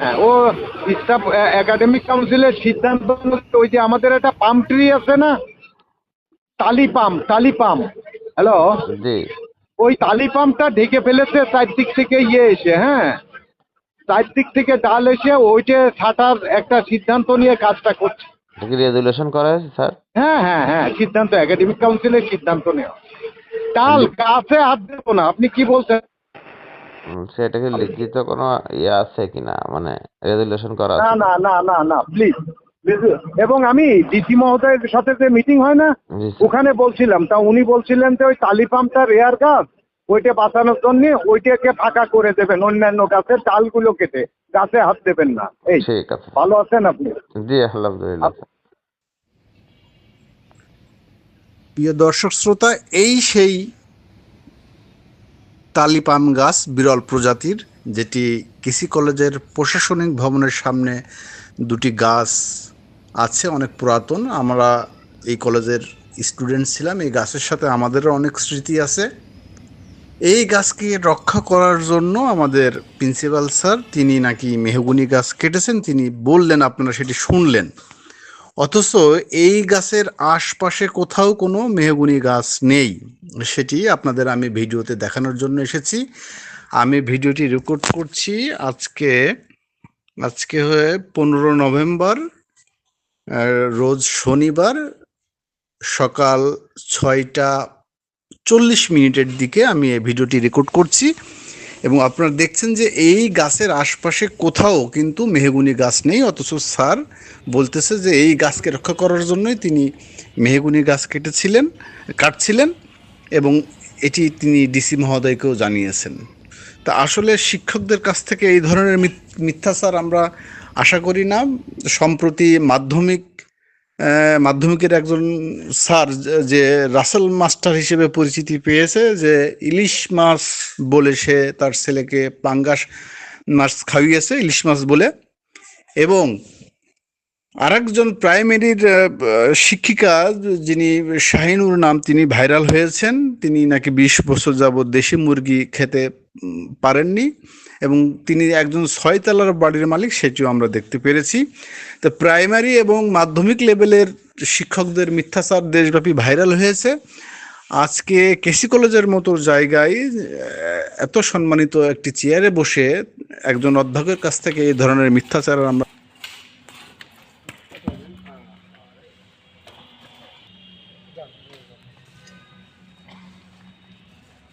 হ্যাঁ ও staff academic কাউন্সিলের সিদ্ধান্ত ওই যে আমাদের একটা পাম ট্রি আছে না? টালি পাম টালি পাম হ্যালো জি। ওই টালি পামটা ঢেকে ফেলেছে চারদিক থেকে ইয়ে এসে হ্যাঁ? চারদিক থেকে ডাল এসে ওইটা ছাটার একটা সিদ্ধান্ত নিয়ে কাজটা করছে। রেজুলেশন করা হয়েছে স্যার? হ্যাঁ হ্যাঁ হ্যাঁ সিদ্ধান্ত একাডেমিক কাউন্সিলের সিদ্ধান্ত নেওয়া। ডাল গাছে হাত দেবো না আপনি কি বলছেন? সেটা কি লিখিত কোনো ইয়ে আছে কিনা? মানে রেজুলেশন করা না না না না না প্লিজ এবং আমি ডিসি মহোদয়ের সাথে যে মিটিং হয় না ওখানে বলছিলাম তা উনি বলছিলেন যে ওই টালিপামটা রেয়ার গাছ ওইটা বাঁচানোর জন্য ওইটাকে ফাঁকা করে দেবেন অন্যান্য গাছের ডালগুলো কেটে গাছে হাত দেবেন না। এই ঠিক আছে। ভালো আছেন আপনি? জি আলহামদুলিল্লাহ প্রিয় দর্শক শ্রোতা এই সেই তালিপাম গাছ বিরল প্রজাতির, যেটি কৃষি কলেজের প্রশাসনিক ভবনের সামনে দুটি গাছ আছে, অনেক পুরাতন। আমরা এই কলেজের স্টুডেন্ট ছিলাম, এই গাছের সাথে আমাদেরও অনেক স্মৃতি আছে। এই গাছকে রক্ষা করার জন্য আমাদের প্রিন্সিপাল স্যার, তিনি নাকি মেহগুনি গাছ কেটেছেন, তিনি বললেন আপনারা সেটি শুনলেন। অথচ এই গাছের আশপাশে কোথাও কোনো মেহগুনি গাছ নেই। সেটি আপনাদের আমি ভিডিওতে দেখানোর জন্য এসেছি। আমি ভিডিওটি রেকর্ড করছি আজকে আজকে হয়ে পনেরো নভেম্বর রোজ শনিবার সকাল ছয়টা চল্লিশ মিনিটের দিকে আমি এই ভিডিওটি রেকর্ড করছি। এবং আপনারা দেখছেন যে এই গাছের আশপাশে কোথাও কিন্তু মেহগুনি গাছ নেই, অথচ স্যার বলতেছে যে এই গাছকে রক্ষা করার জন্যই তিনি মেহগুনি গাছ কেটেছিলেন, কাটছিলেন। এবং এটি তিনি ডিসি মহোদয়কেও জানিয়েছেন। তা আসলে শিক্ষকদের কাছ থেকে এই ধরনের মিথ- মিথ্যাচার আমরা আশা করি না। সম্প্রতি মাধ্যমিক মাধ্যমিকের একজন স্যার যে রাসেল মাস্টার হিসেবে পরিচিতি পেয়েছে যে ইলিশ মাছ বলে সে তার ছেলেকে পাঙ্গাস মাছ খাইয়েছে, ইলিশ মাছ বলে। এবং আরেকজন প্রাইমারির শিক্ষিকা যিনি শাহিনুর নাম তিনি ভাইরাল হয়েছেন, তিনি নাকি বিশ বছর যাবৎ দেশি মুরগি খেতে পারেননি এবং তিনি একজন ছয়তলার বাড়ির মালিক সেটিও আমরা দেখতে পেরেছি। তো প্রাইমারি এবং মাধ্যমিক লেভেলের শিক্ষকদের মিথ্যাচার দেশব্যাপী ভাইরাল হয়েছে। আজকে কেসি কলেজের মতো জায়গায় এত সম্মানিত একটি চেয়ারে বসে একজন অধ্যাপকের কাছ থেকে এই ধরনের মিথ্যাচার আমরা যান